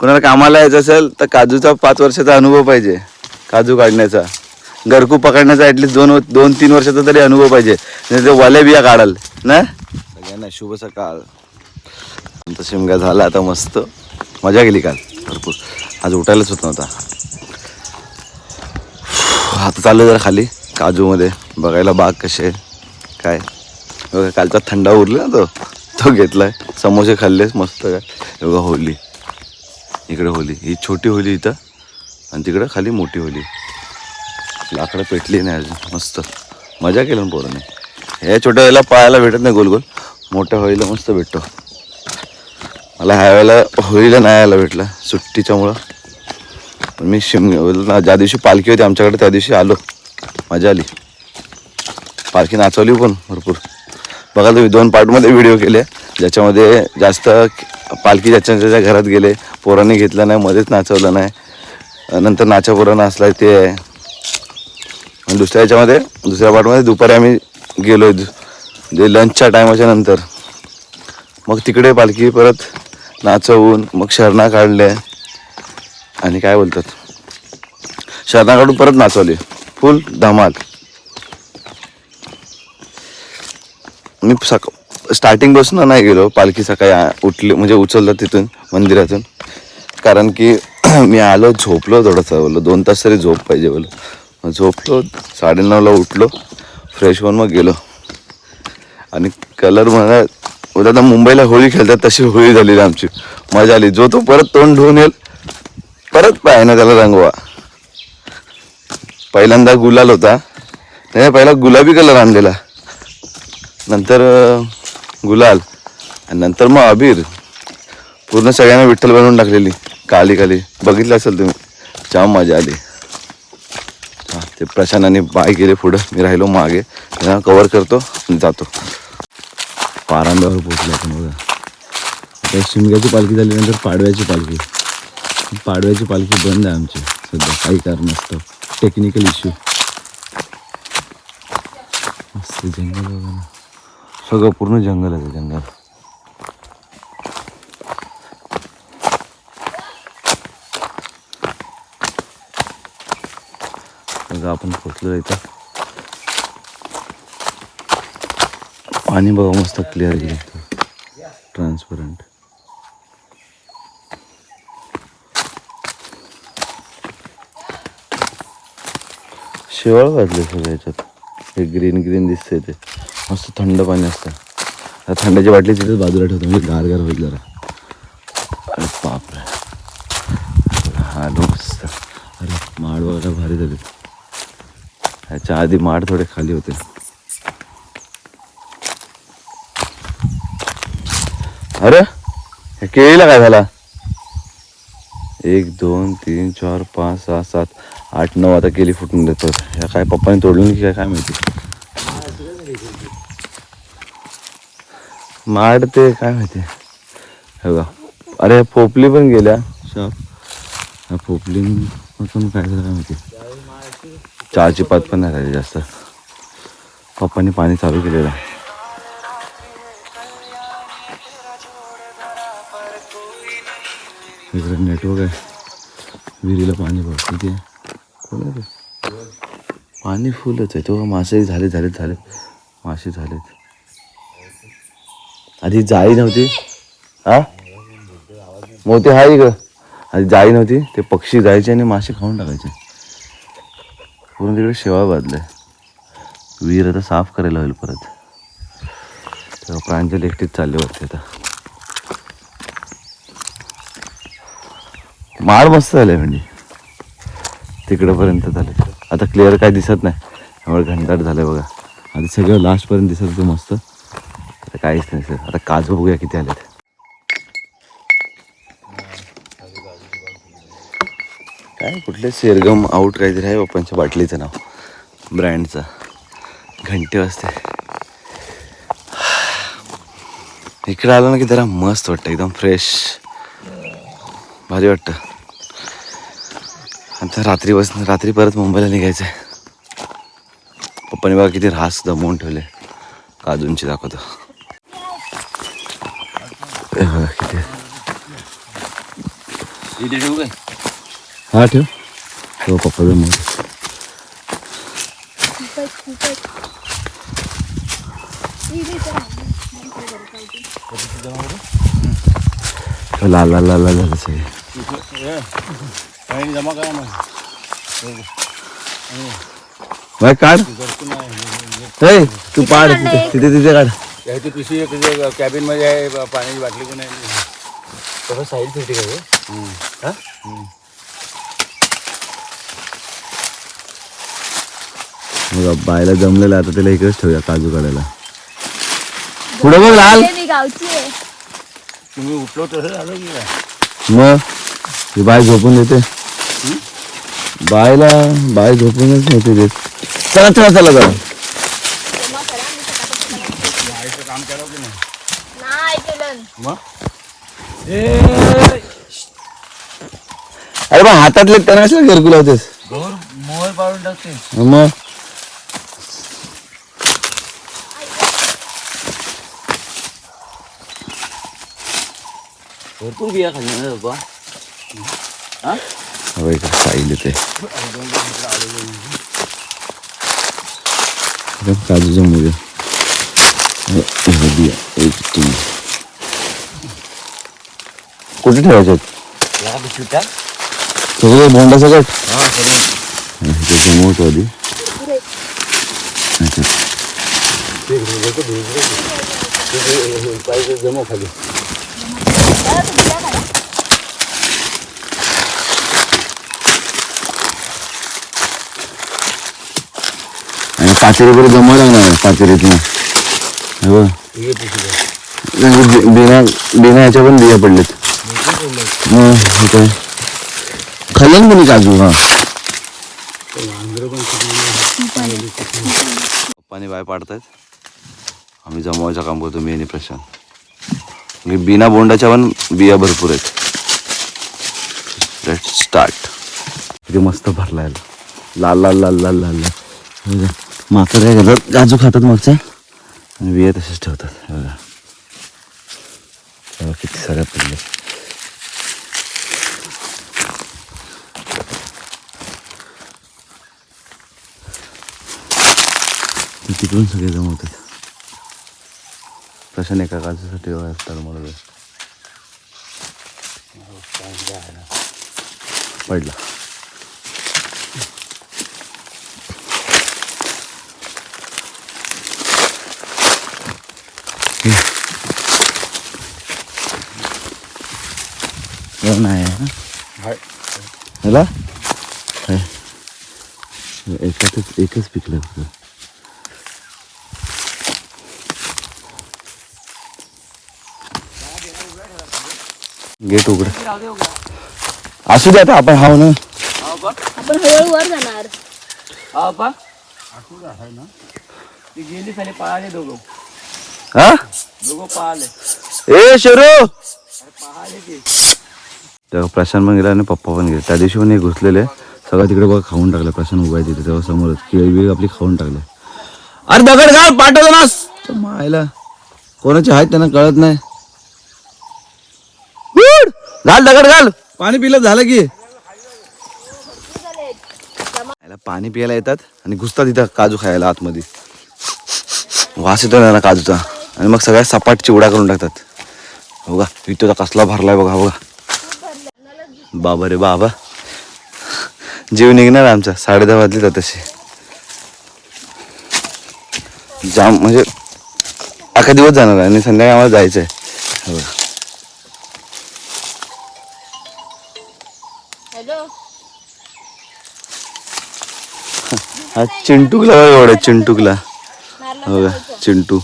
कोणाला कामाला यायचं असेल तर काजूचा पाच वर्षाचा अनुभव पाहिजे काजू काढण्याचा. गरकू पकडण्याचा ऍटलीस्ट दोन दोन तीन वर्षाचा तरी अनुभव पाहिजे. ते वाल्या बिया काढाल ना? सगळ्यांना शुभ सकाळ. आमचा शिमगा झाला आता मस्त. मजा गेली काल भरपूर. आज उठायलाच होत नव्हता. आता चालू जरा खाली काजूमध्ये. बघायला बाग कसे काय? बघा कालचा थंडा उरला ना तो. तो घेतलाय. समोसे खाल्लेच मस्त काय? एवढा बघा होली. इकडे होली. ही छोटी होली इथं आणि तिकडं खाली मोठी होली. लाकडं पेटली नाही अजून. मस्त. मजा केली ना पोराने. ह्या छोट्या वेळेला पाहायला भेटत नाही गोल गोल. मोठ्या होळीला मस्त भेटतो. मला ह्या वेळेला होळीला नाही यायला भेटला. सुट्टीच्यामुळं. पण मी शिम ज्या दिवशी पालखी होती आमच्याकडे त्या दिवशी आलो. मजा आली. पालखी नाचवली पण भरपूर. बघा तुम्ही दोन पार्टमध्ये व्हिडिओ केले. ज्याच्यामध्ये जास्त पालखी ज्याच्या ज्याच्या घरात गेले. पोरांनी घेतलं नाही मध्येच नाचवलं नाही. नंतर नाचा पोरं नाचला ते. आहे आणि दुसऱ्या याच्यामध्ये दुसऱ्या पार्टमध्ये दुपारी आम्ही गेलो जे लंचच्या टायमाच्या नंतर. मग तिकडे पालखी परत नाचवून मग शरणा काढले आणि काय बोलतात? शरणा काढून परत नाचवली. फुल धमाल. मी सक स्टार्टिंगपासून नाही गेलो. पालखी सकाळी उठले उठली म्हणजे उचललं तिथून मंदिरातून. कारण की मी आलो झोपलो थोडंसं बोललो. दोन तास तरी झोप पाहिजे बोललो. मग झोपलो साडेनऊला उठलो फ्रेश होऊन मग गेलो. आणि कलर मला उद्या आता मुंबईला होळी खेळतात तशी होळी झालेली आमची. मजा आली. जो तो परत तोंड धुवून येईल परत पाय ना त्याला रंगवा. पहिल्यांदा गुलाल होता. त्याने पहिला गुलाबी कलर आणलेला. नंतर गुलाल आणि नंतर मग अबीर पूर्ण सगळ्यांना विठ्ठल बनवून टाकलेली. काली काली बघितलं असेल तुम्ही? जाम मजा आली. हां ते प्रशांनाने बाय गेले पुढं. मी राहिलो मागे. त्यांना कवर करतो आणि जातो. पारांब्यावर पोचलो आपण बघा. आता शिमग्याची पालखी झाल्यानंतर पाडव्याची पालखी. पाडव्याची पालखी बंद आहे आमची. सध्या काही कारण असतं टेक्निकल इश्यू मस्त जंगल बघा ना. सगळं पूर्ण जंगल आहे ते जंगल. आपण पोचलो इथं. पाणी बघा मस्त क्लिअर गेलं ट्रान्सपरंट शेवाळ घातले सगळं याच्यात. हे ग्रीन ग्रीन दिसतंय ते. मस्त थंड पाणी असतं आता थंडाची बाटली तिथेच बाजूला ठेवतो. म्हणजे गार गार होईल जरा. अरे बापरे. हा मस्त अरे माड वगैरे भारी झाले. ह्याच्या आधी माड थोडे खाली होते. अरे हे केळीला काय झाला? एक दोन तीन चार पाच सहा सात आठ नऊ आता केली फुटून देतो ह्या काय पप्पाने तोडलं की काय काय माहिती? माड ते काय माहिती? हे बघा. अरे पोपली पण गेल्या. शॉप. पोपली पण काय झालं माहिती? चहाची पात पण नाही राहिली जास्त. पप्पांनी पाणी चालू केलेलं. आहे इकडे नेटवर्क आहे. विहिरीला पाणी भरते कोण आहे पाणी फुलच आहे. तेव्हा मासे झाले झाले झाले. मासे झालेत. आधी जाळी नव्हती. हा? मोठे आहे ग आधी जाळी नव्हती ते पक्षी जायचे आणि मासे खाऊन टाकायचे. पूर्ण तिकडे शेवाळ बांधलंय. विहीर आता साफ करायला होईल परत. तेव्हा प्रांजल एकटीच चालले वाटते आता. माळ मस्त झाले म्हणजे. तिकडंपर्यंत झाले आता क्लिअर काय दिसत नाही. त्यामुळे घंटाट झालं बघा. आधी सगळं लास्टपर्यंत दिसत होतं मस्त. आता काहीच नाही सर. आता काजू बघूया किती आलेत. काय कुठले सेरगम आउट काहीतरी आहे पप्पांच्या बाटलीचं नाव. ब्रँडचं. घंटे वाजते. इकडे आलं ना की जरा मस्त वाटतं एकदम फ्रेश भारी वाटतं. आता रात्री बस रात्री परत मुंबईला निघायचं आहे पप्पाने बघा किती रास दमवून ठेवले. काजूंची दाखवतो. किती आहे. इथे ठेवू काय हा ठेव तो पप्पा जमव खूपच खूपच इथे तर आहे. लाल लाल लाल लाल झालं सगळे काही जमा करा मग बाय काढ घरकुल नाही ए तू पाड तिथे तिथे तिथे काढ याची पिशवी एक कॅबिनमध्ये आहे पाण्याची बाटली पण आहे. तसं साईड फिफ्टी काय हा? बघा बायला जमलेलं आता त्याला इकडेच ठेवूया काजू काढायला. पुढे बघ लाल. मी गावची आहे. तुम्ही उठलो तसं झालं की काय? मग? ही बाय झोपून देते. बायला बाय झोपूनच नव्हती देत चला चला चला चला जमा करा मी सकाळपासून बाहेरचं काम केलं की नाही नाही केलं मग अरे बा हातातले त्यांना कशाला घरकुल होतेस. घोर मोहर पाडून टाकते मग? भरपूर बिया खाली ना बाबा. हवं इकडे साईल येते काजूच्या मुळे एक तीन कुठे ठेवायचे या सगळं बोंडा सगळं समोर आधी जमा खाली आणि पाचेरी वगैरे जमा लागणार पाचेरीतनं हे म्हणजे बिना बिना ह्याच्या पण बिया पडलेत मग हे काय खाल्लं ना कोणी काजू हा पप्पाने बाय पाडतायत आम्ही जमवायचं काम करतो मी आणि प्रशांत म्हणजे बिना बोंडाच्या पण बिया भरपूर आहेत लेट स्टार्ट किती मस्त भरला आहे लाल लाल लाल लाल लाल लाल. माकड काय करतात काजू खातात मागच्या आणि बिया तसेच ठेवतात हे बघा किती साऱ्या पडल्या तिकडून सगळे जमवतात. प्रशांत एका काजूसाठी असतात मला पडला. हे नाही. एकच एकच पिकलं फक्त. गेट उघड. असू दे आता आपण हाव ना. आपण हळूहळू वर जाणार. हा बाबा ती गेली खाली पळाले दोघं. हा? दोघं पळाले. ए शेरो! पळाले ते. तेव्हा प्रशांत पण गेला आणि पप्पा पण गेले. त्या दिवशी पण एक घुसलेले. सगळं तिकडे बघा खाऊन टाकलं. प्रशांत उभा आहे तिथे तेव्हा समोरच. केळी बिळी आपली खाऊन टाकले अरे दगड घाल पाठवतो ना मायला. कोणाचे आहेत त्यांना कळत नाही! घाल दगड घाल. पाणी पिलं झालं की. याला पाणी पियाला येतात आणि घुसतात तिथं काजू खायला आतमध्ये. वास येतो ना काजूचा. आणि मग सगळ्या सपाट चिवडा करून टाकतात. बघा इथं कसला भरलाय बघा बघा. बाबा रे बाबा. जीव निघणार आमचा. साडे दहा वाजले तर तसे. जाम म्हणजे अख्खा दिवस जाणार आहे आणि संध्याकाळी आम्हाला जायचं आहे हो. हा चिंटूकला एवढा चिंटूकला. हो का चिंटू.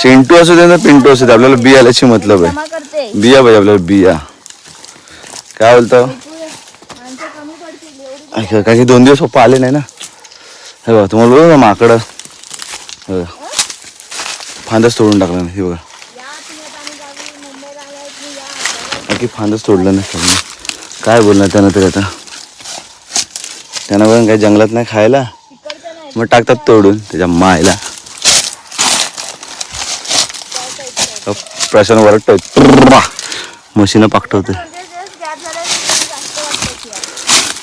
चिंटू असू दे ना पिंटू असू दे आपल्याला बियालाची मतलब आहे बिया पाहिजे आपल्याला बिया. काय बोलतो? ऐका, कारण की दोन दिवस पप्पा आले नाही ना? हे बघा तुम्हाला बघा माकडं. हे बघा. फांदच तोडून टाकलं नाही हे बघा. बाकी फांदच तोडलं नाही. सगळं काय बोलणार त्यांना तरी आता? त्यांना पण काही जंगलात नाही खायला? मग टाकतात तोडून त्याच्या मायला. प्रशांत वरटतोय मशीनं पाकटवते.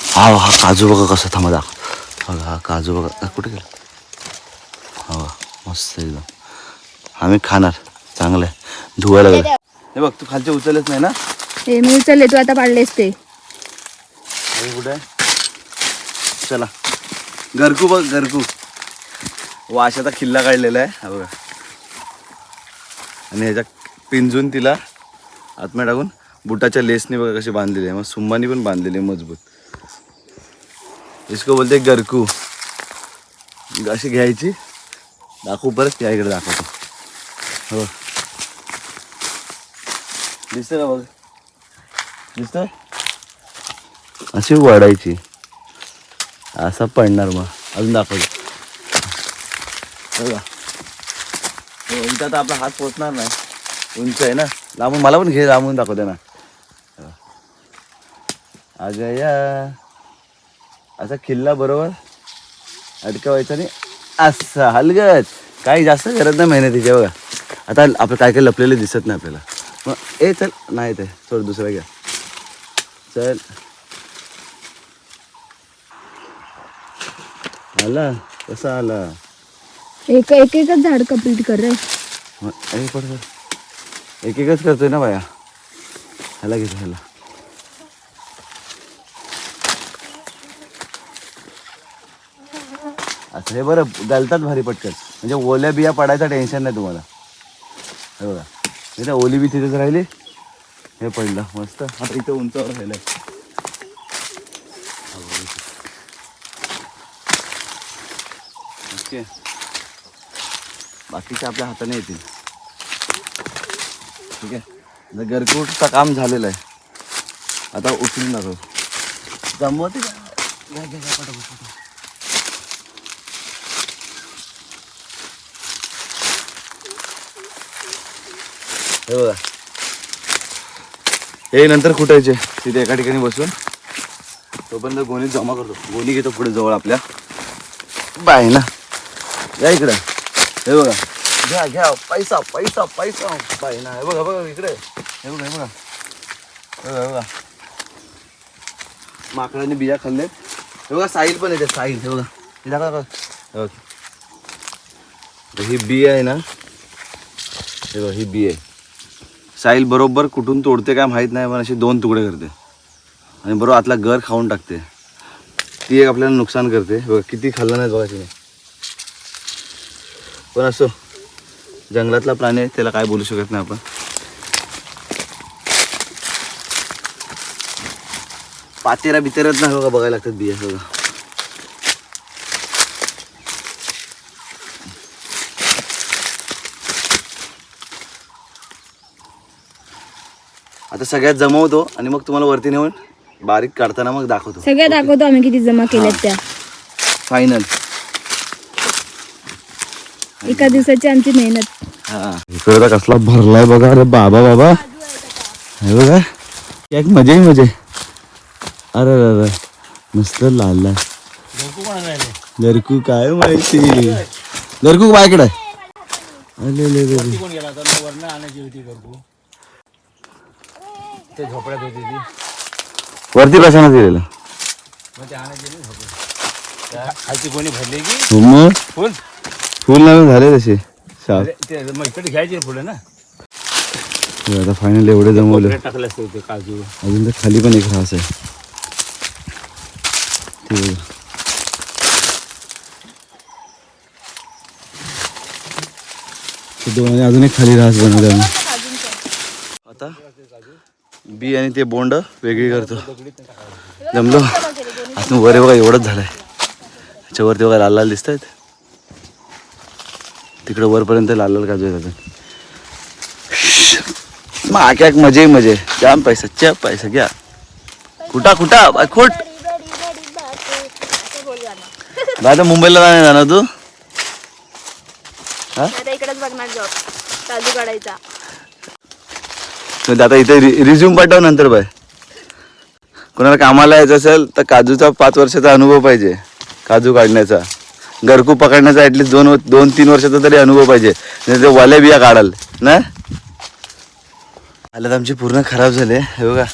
हा हा काजू बघा कसं थांबा दाखव. बघा हा काजू बघा. कुठे गेला? हा मस्त एकदम. आम्ही खाणार. चांगलं आहे. धुवायला लागलं. हे बघ तू खालचे उचललेच नाही ना? हे मी उचलले तू आता पाडलेस ते. कुठे आहे? चला गरकू बघ गरकू वाशाचा किल्ला काढलेला आहे. हा बघा. आणि ह्याच्या पिंजून तिला आतमध्ये टाकून बुटाच्या लेसने बघा कशी बांधलेली आहे. मग सुंबानी पण बांधलेली आहे मजबूत. इसको बोलते गरकू अशी घ्यायची. दाखवू परत या इकडे दाखवतो. हो दिसतं का बघ? दिसतंय? अशी वाढायची असा पडणार मग अजून दाखवतो. बघा. हो, इथं आता आपला हात पोचणार नाही. उंच आहे ना. लांबून मला पण घे लांबून दाखवते ना. अगया असा किल्ला बरोबर अडकवायचा आणि असा हलगत. काही जास्त गरज नाही मेहनतीच्या बघा. आता आपलं काय काय लपलेलं दिसत नाही आपल्याला. मग ए चल नाही ते थोडं दुसरं घ्या. चल. आला? कसा आला? एक एक एकच झाड कंप्लीट कर रे. ए पड पड एक एकच करतोय ना बाया. ह्याला घेतो ह्याला. असं हे बरं गलतात भारी पटकन. म्हणजे ओल्या बिया पडायचं टेन्शन नाही तुम्हाला. हे बघा. ओली बी तिथेच राहिली. हे पडलं मस्त. आता इथं उंचावर राहिलंय. ओके. बाकीचे आपल्या हाताने येतील. ठीक आहे? गरकूटचं काम झालेलं आहे. आता उचलून दाखव जमवते. हे बघा. हे नंतर कुटायचे तिथे एका ठिकाणी बसून. तोपर्यंत गोणी जमा करतो. गोणी घेतो पुढे जवळ आपल्या. बाय ना. या इकडं. हे बघा. घ्या घ्या. पैसा पैसा पैसा. पाहिजे ना हे बघा बघा इकडे. हे बघा हे बघा. हे बघा बघा. माकडाने बिया खाल्ले. हे बघा साईल पण येते. साईल हे बघा. हे दाखवा ही बी आहे ना? हे बघा ही बी आहे. साईल बरोबर कुठून तोडते काय माहीत नाही पण असे दोन तुकडे करते. आणि बरोबर आतला गर खाऊन टाकते. ती एक आपल्याला नुकसान करते. बघा किती खाल्लं नाही बघा तिने. पण असो जंगलातला प्राणी आहे त्याला काय बोलू शकत नाही आपण. पातेरा बितेरात नाही बघा बघायला लागतात बिया बघा आता सगळ्यात जमवतो आणि मग तुम्हाला वरती नेऊन बारीक काढताना मग दाखवतो. सगळ्या दाखवतो आम्ही किती जमा केल्यात त्या. फायनल एका दिवसाची आमची मेहनत. हा. इकडे कसला भरलाय बघा अरे बाबा बाबा. हे बघा. एक मजे मजे. अरे अरे अरे. मस्त लाल गरकू काय माहिती? गरकू बायकडे अरे ले ले ले. कोण गेला तर वरनं आणायची होती घरकू ते झोपड्यात होती ती वरती कशाने दिलेलं मग ते आणायची नाही त्या खालची कोणी भरली की? फुल. फुल नवीन झाले तसे. मग इकडे घ्यायची पुढे ना. हे आता फायनल एवढे जमवले. टाकले असते ते काजू अजून तर खाली पण एक रास आहे. ते बघा. ते दोन आणि अजून एक खाली रास बनवले आम्ही. आता बी आणि ते बोंड वेगळी करतो. जमलो? अजून वर बघा एवढंच झालंय. त्याच्यावरती बघा लाल लाल दिसत आहेत तिकडं वरपर्यंत लाल लाल काजू अजून मग एक मजे मजे. जाम पैसा च्या पैसा घ्या. कुठा कुठा? खोट. आता मुंबईला नाही जाणार तू? हा? इकडेच बघणार जॉब काजू काढायचा. म्हणजे आता इथे रिझ्यूम पाठव नंतर बाय. कोणाला कामाला यायचं असेल तर काजूचा पाच वर्षाचा अनुभव पाहिजे काजू काढण्याचा. गरकू पकडण्याचा ऍटलीस्ट दोन दोन तीन वर्षाचा तरी अनुभव पाहिजे. नाही ते वाल्या बिया काढाल ना? हालत आमची पूर्ण खराब झाली. हे बघा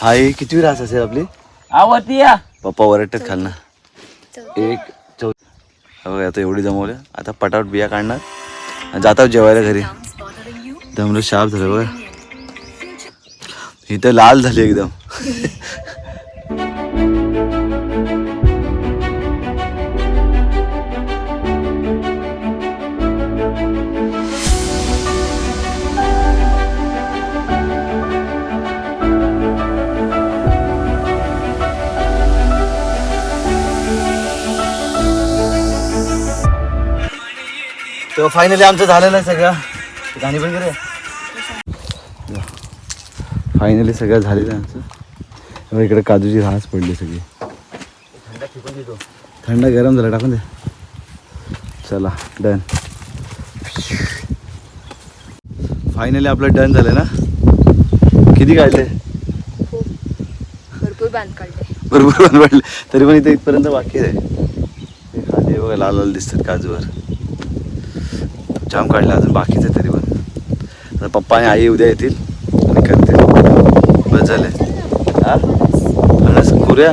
हा एक किती रास असेल आपली? आवडती या. पप्पा वरटत खालना. एक चौ हे बघा आता एवढी जमवल्या आता पटापट बिया काढणार. जातात जेवायला घरी. दमलो शाप झालं बघा. ही तर लाल झाली एकदम. तो फायनली आमचं झालेलं आहे सगळं. गाणी पण गेले. फायनली सगळं झालेलं आहे आमचं. इकडे काजूची घास पडली सगळी. थंड गरम झालं टाकून दे. चला डन फायनली आपलं डन झालं ना? किती काढले? भरपूर बांध काढले. बरोबर बनवले तरी पण इथे इथपर्यंत बाकी आहे. खाली बघा लाल लाल दिसतात काजूवर. जाम काढला अजून बाकीचं तरी पण. आता पप्पा आणि आई उद्या येतील आणि करतील. बस झाले हां? फणस कुऱ्या?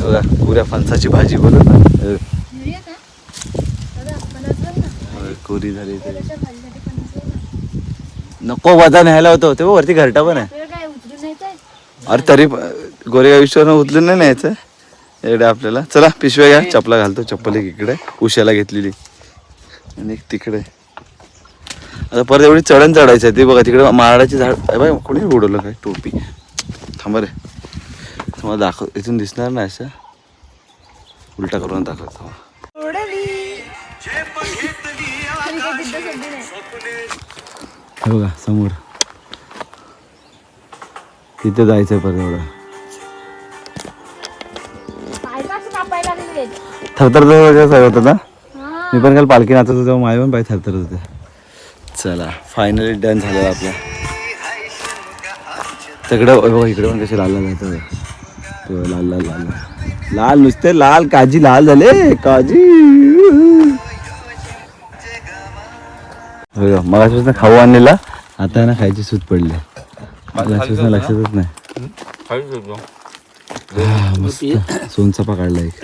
बघा कुऱ्या फणसाची भाजी बोलत ना हे कुरी झाली तरी. नको वजा न्यायला होतं. ते वरती घरटा पण आहे. अरे तरी गोरेगाव विश्वानं उचलून नाही न्यायचं? एवढं आपल्याला. चला पिशव्या घ्या. चपला घालतो चप्पल एक इकडे. उशाला घेतलेली. आणि एक तिकडे. आता परत एवढी चढण चढायचं आहे ते बघा तिकडे माडाची झाड बाई कोणी उडवलं काय? टोपी. थांबा रे. तुम्हाला दाखव इथून दिसणार नाही असं. उलटा करून दाखवतो. बघा समोर. तिथे जायचं परत एवढं. थरथर सगळं होतं ना? मी पण काल पालखी नाचत होतो माझे पण पाय थरथरत होते चला फायनली डन झालं आपलं. तिकडं बघा इकडे पण कसे लाल लाल येतं तो लाल लाल लाल लाल. लाल नुसते लाल काजी लाल झाले काजी. बघा मगापासून खाऊ आणलेला आता आहे ना खायची सूट पडली. लक्षात लक्षातच नाही. हा, मस्त. सोनचापा काढला एक.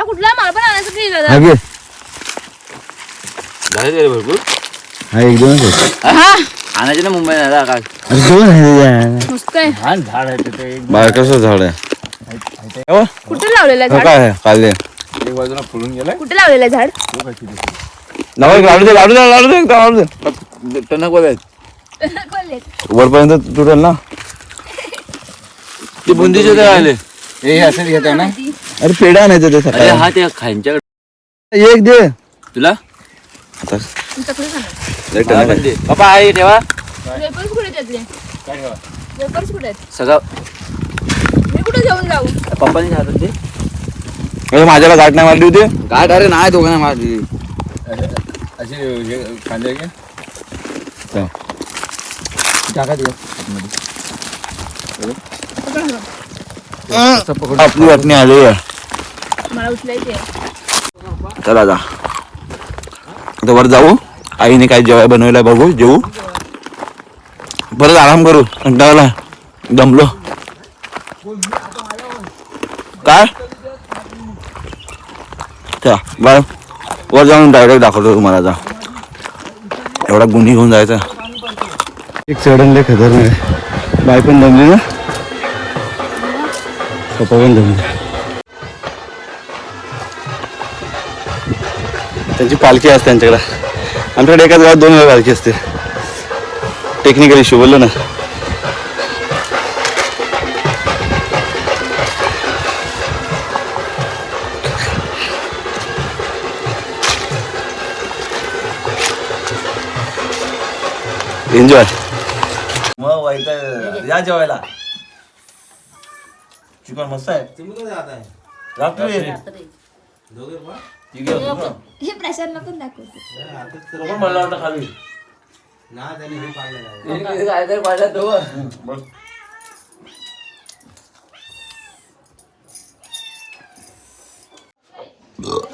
कुठला मला पण आणायचं की दादा हा घे झाले भरपूर हा एक. आणायचे ना मुंबई दोन आहे छान झाड आहे तिथे एक बारकाचं झाड आहे हो, कुठे लावलेलं आहे हो झाड काय आहे? काढले एक बाजूला फुलून गेलाय कुठे लावलेलं आहे झाड तो लावू दे दे दे लावू दे टणक आहेत. वरपर्यंत तुटेल ना ते बुंदीचे ते आले हे असंच घेत आहे ना अरे पेढा आणायचं ते अरे सकाळी हा ते खांच्याकडे एक दे तुला आता आहे. पप्पा आहे ठेवा वेपर्स कुठे आहेत त्यातले काय ठेवा? वेपर्स कुठे आहेत? सगळं. मी कुठे घेऊन जाऊ? पप्पाने हातात ते. अरे माझ्याला गाठ नाही मारली होती. काय अरे नाही दोघांना माझी असे हे कांदे चल. टाका आपली वाटणी आली. आहे आहे. चला जा. आता वर जाऊ. आईने काय जेवाय बनवलंय बघू जेवू परत आराम करू कंटाळला. दमलो. काय? बर वर जाऊन डायरेक्ट दाखवतो तुम्हाला जा एवढा गुन्ही घेऊन जायचा. एक चढण लय खतरनाक बाय पण दमली ना? पप्पा पण दमले. त्यांची पालखी असते त्यांच्याकडे आमच्याकडे एकाच गावात दोन वेळा पालखी असते. टेक्निकल इश्यू बोललो ना. एन्जॉय मग वाईट या जेवायला. चिकन मस्त आहे. रात्री. हे नको दाखवतो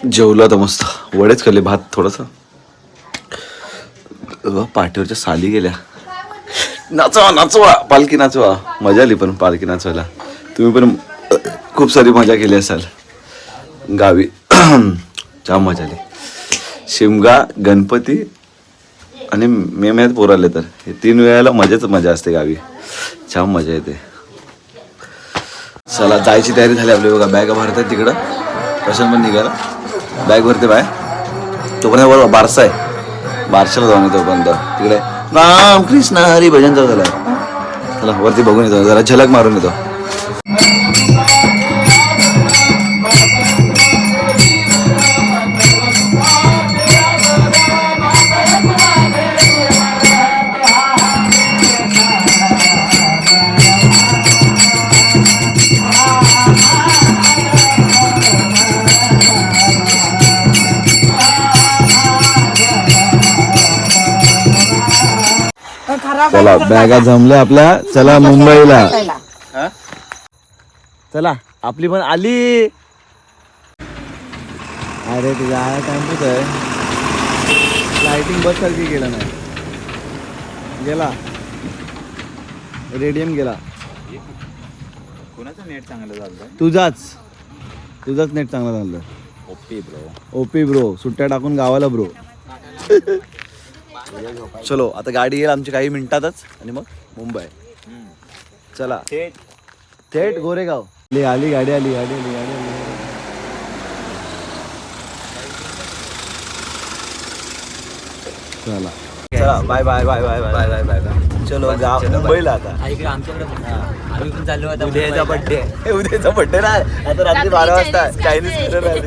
जेवलं तर मस्त. वडेच खाल्ले भात थोडस. पाठीवरच्या साली गेल्या. नाचवा नाचवा. पालखी नाचवा. मजा आली पण पालखी नाचवायला. तुम्ही पण अ, खूप सारी मजा केली असाल. गावी. जाम मजा आली. शिमगा गणपती आणि मे महिन्यात पोराले तर. हे तीन वेळेला मजाच मजा असते गावी. छान मजा येते. चला जायची तयारी झाली आपली बघा. बॅग भरत तिकडं. प्रशांत पण निघाला. बॅग भरते बाय. तोपर्यंत बरोबर बारसा आहे. बारशाला जाऊन येतो तोपर्यंत तिकडे राम कृष्ण हरी भजन चालू झालं चला वरती बघून येतो. जरा झलक मारून येतो. चला बॅगा जमल्या आपल्या. चला मुंबईला. चला आपली पण आली. अरे तुझ्या आया टाइमच आहे? लाइटिंग बस सारखी गेला नाही. गेला. रेडियम गेला. कोणाचं नेट चांगलं झालं तुझाच. तुझाच नेट चांगला झालं ओपी ब्रो ओपी ब्रो सुट्ट्या टाकून गावाला ब्रो चलो आता गाडी येईल आमची काही मिनिटातच. आणि मग मुंबई. चला. थेट थेट गोरेगाव. आली आली गाडी आली गाडी आली गाडी आली. चला. चला bye bye bye bye bye bye bye bye चलो गाव मुंबईला आता. इकडे आमच्याकडे पण. आम्ही पण चाललो आता उद्याचा बड्डे उद्याचा बड्डे ना आता रात्री बारा वाजता. चायनीज